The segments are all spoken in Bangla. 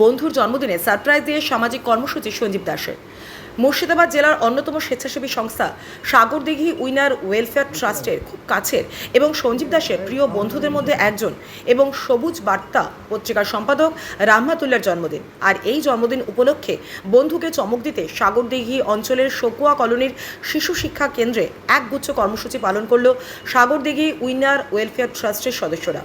বন্ধুর জন্মদিনে সারপ্রাইজ দিয়ে সামাজিক কর্মসূচি সঞ্জীব দাসের। মুর্শিদাবাদ জেলার অন্যতম স্বেচ্ছাসেবী সংস্থা সাগরদিঘি উইনার ওয়েলফেয়ার ট্রাস্টের খুব কাছের এবং সঞ্জীব দাসের প্রিয় বন্ধুদের মধ্যে একজন এবং সবুজ বার্তা পত্রিকার সম্পাদক রাহমাতুল্লার জন্মদিন। আর এই জন্মদিন উপলক্ষে বন্ধুকে চমক দিতে সাগরদিঘি অঞ্চলের শকুয়া কলোনির শিশু শিক্ষা কেন্দ্রে একগুচ্ছ কর্মসূচি পালন করল সাগরদিঘি উইনার ওয়েলফেয়ার ট্রাস্টের সদস্যরা।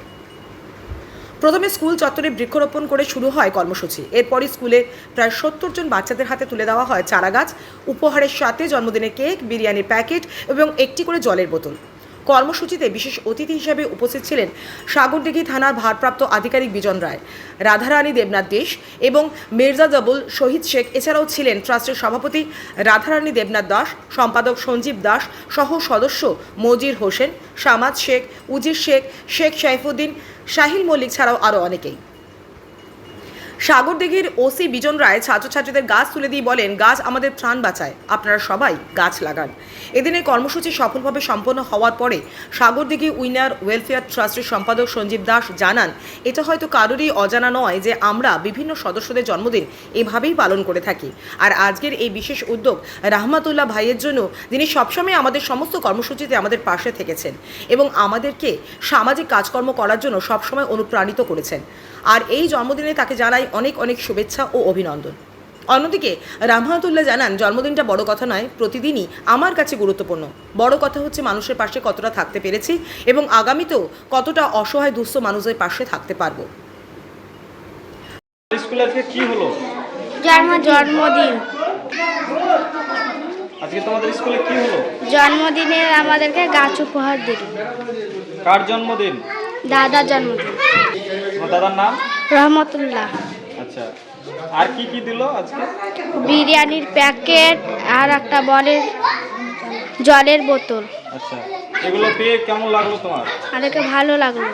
প্রথমে স্কুল চত্বরে বৃক্ষরোপণ করে শুরু হয় কর্মসূচি। এরপরই স্কুলে প্রায় সত্তর জন বাচ্চাদের হাতে তুলে দেওয়া হয় চারাগাছ। উপহারের সাথে জন্মদিনের কেক, বিরিয়ানির প্যাকেট এবং একটি করে জলের বোতল। কর্মসূচিতে বিশেষ অতিথি হিসেবে উপস্থিত ছিলেন সাগরদিঘি থানার ভারপ্রাপ্ত আধিকারিক বিজন রায়, রাধারানী দেবনাথ দেশ এবং মির্জা জবুল শহীদ শেখ। এছাড়াও ছিলেন ট্রাস্টের সভাপতি রাধারানী দেবনাথ দাস, সম্পাদক সঞ্জীব দাস সহ সদস্য মজির হোসেন, সামাদ শেখ, উজির শেখ শেখ সাইফুদ্দিন, শাহিল মল্লিক ছাড়াও আরও অনেকেই। সাগরদিঘির ওসি বিজন রায় ছাত্রছাত্রীদের গাছ তুলে দিয়ে বলেন, গাছ আমাদের প্রাণ বাঁচায়। আপনারা সবাই গাছ লাগান। এদিনের কর্মসূচি সফলভাবে সম্পন্ন হওয়ার পরে সাগরদিঘি উইনার ওয়েলফেয়ার ট্রাস্টের সম্পাদক সঞ্জীব দাস জানান, এটা হয়তো কারোরই অজানা নয় যে আমরা বিভিন্ন সদস্যদের জন্মদিন এভাবেই পালন করে থাকি। আর আজকের এই বিশেষ উদ্যোগ রাহমাতুল্লাহ ভাইয়ের জন্য যিনি সবসময় আমাদের সমস্ত কর্মসূচিতে আমাদের পাশে থেকেছেন এবং আমাদেরকে সামাজিক কাজকর্ম করার জন্য সবসময় অনুপ্রাণিত করেছেন। আর এই জন্মদিনে তাকে জানাই অনেক অনেক শুভেচ্ছা ও অভিনন্দন। অন্যদিকে রামহাতুল্লাহ জানান জন্মদিনটা বড় কথা নয় প্রতিদিনই আমার কাছে গুরুত্বপূর্ণ। বড় কথা হচ্ছে মানুষের পাশে কতটা থাকতে পেরেছি এবং আগামীতেও কতটা অসহায় দুস্থ মানুষের পাশে থাকতে পারব। স্কুলে আজকে কি হলো? জন্ম জন্মদিন। আজকে তোমাদের স্কুলে কি হলো? জন্মদিনে আমাদেরকে গাছ উপহার দিল। কার জন্মদিন? দাদার জন্মদিন। দাদার নাম? রহমতুল্লাহ। আচ্ছা আর কি কি দিল আজকে? বিরিয়ানির প্যাকেট আর একটা বলের জলের বোতল। আচ্ছা এগুলো পেয়ে কেমন লাগল তোমার? ভালো লাগল।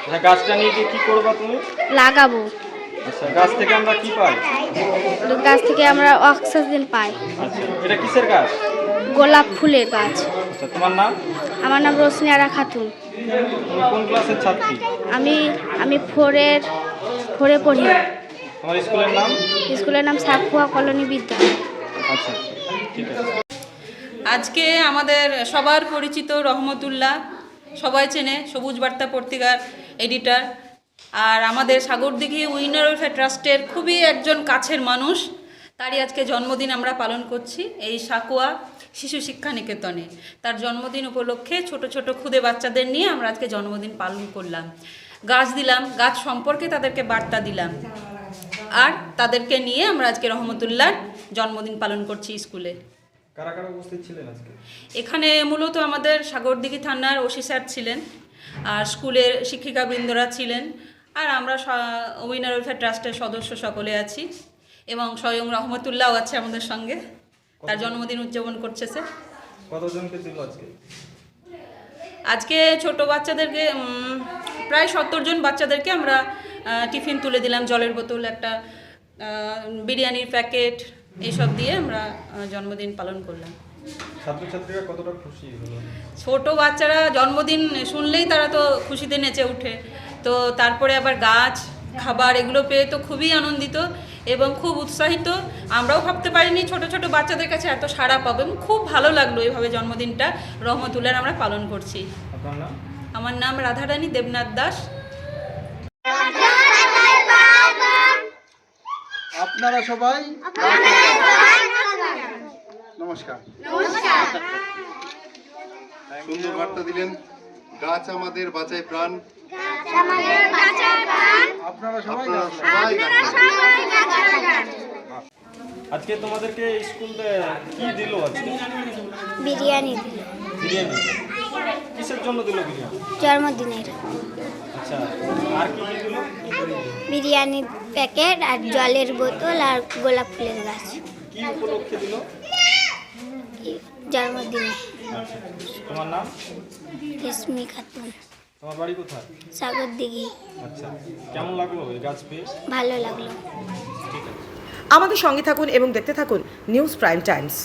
আচ্ছা গাছটা নিয়ে গিয়ে কি করবা তুমি? লাগাবো। আচ্ছা গাছ থেকে আমরা কি পাই? গাছ থেকে আমরা অক্সিজেন পাই। আচ্ছা এটা কিসের গাছ? গোলাপ ফুলের গাছ। আচ্ছা তোমার নাম? আমার নাম রোশনি আরা খাতুন। তুমি কোন ক্লাসের ছাত্রী? আমি আমি ফোরের ফোরে পড়ি। তোমার স্কুলের নাম? স্কুলের নাম সাকুয়া কলোনি বিদ্যালয়। আচ্ছা ঠিক আছে। আজকে আমাদের সবার পরিচিত রহমতুল্লাহ সবাই চেনে সবুজ বার্তা পত্রিকার এডিটার। আর আমাদের সাগরদিঘি উইনার ওয়েলফেয়ার ট্রাস্টের খুবই একজন কাছের মানুষ তারই আজকে জন্মদিন আমরা পালন করছি এই সাকুয়া শিশু শিক্ষা নিকেতনে। তার জন্মদিন উপলক্ষে ছোট ছোট খুদে বাচ্চাদের নিয়ে আমরা আজকে জন্মদিন পালন করলাম। গাছ দিলাম গাছ সম্পর্কে তাদেরকে বার্তা দিলাম। আর তাদেরকে নিয়ে আমরা আজকে রহমতুল্লাহর জন্মদিন পালন করছি স্কুলে। এখানে মূলত আমাদের সাগরদিঘি থানার ওসি স্যার ছিলেন আর স্কুলের শিক্ষিকাবৃন্দরা ছিলেন আর আমরা উইনার ওয়েলফেয়ার ট্রাস্টের সদস্য সকলে আছি এবং স্বয়ং রহমতুল্লাহ আছে আমাদের সঙ্গে। তার জন্মদিন উদযাপন করছে সে কতজনকে দিল আজকে? আজকে ছোট বাচ্চাদেরকে প্রায় সত্তর জন বাচ্চাদেরকে আমরা টিফিন তুলে দিলাম জলের বোতল একটা বিরিয়ানির প্যাকেট এইসব দিয়ে আমরা জন্মদিন পালন করলাম। ছাত্রছাত্রীরা কতটা খুশি হলো? ছোট বাচ্চারা জন্মদিন শুনলেই তারা তো খুশিতে নেচে ওঠে। তো তারপরে আবার গাছ খাবার এগুলো পেয়ে তো খুবই আনন্দিত এবং খুব উৎসাহিত। আমরাও ভাবতে পারিনি ছোট ছোট বাচ্চাদের কাছে এত সাড়া পাবো এবং খুব ভালো লাগল এইভাবে জন্মদিনটা রহমতুল্লার আমরা পালন করছি। আমার নাম রাধারানী দেবনাথ দাস। আপনারা সবাই নমস্কার। সুন্দর বার্তা দিলেন গাছ আমাদের বাঁচায় প্রাণ। আপনারা সবাই সবাই গাছ লাগান। আজকে তোমাদেরকে স্কুলে কি দিল আজকে? বিরিয়ানি। দিল বিরিয়ানি। কিসের জন্য দিল বিরিয়ানি? জন্মদিনের। আচ্ছা আর কি কি দিল? বিরিয়ানির প্যাকেট আর জলের বোতল আর গোলাপ ফুলের গাছ। কি উপলক্ষে দিল? জন্মদিনে। আচ্ছা তোমার নাম? রেশমি খাতুন। তোমার বাড়ি কোথায়? সাগর দিঘি আচ্ছা কেমন লাগল এই গাছ পেয়ে? ভালো লাগল। ঠিক আছে। আমাদের সঙ্গে থাকুন এবং দেখতে থাকুন নিউজ প্রাইম টাইমস।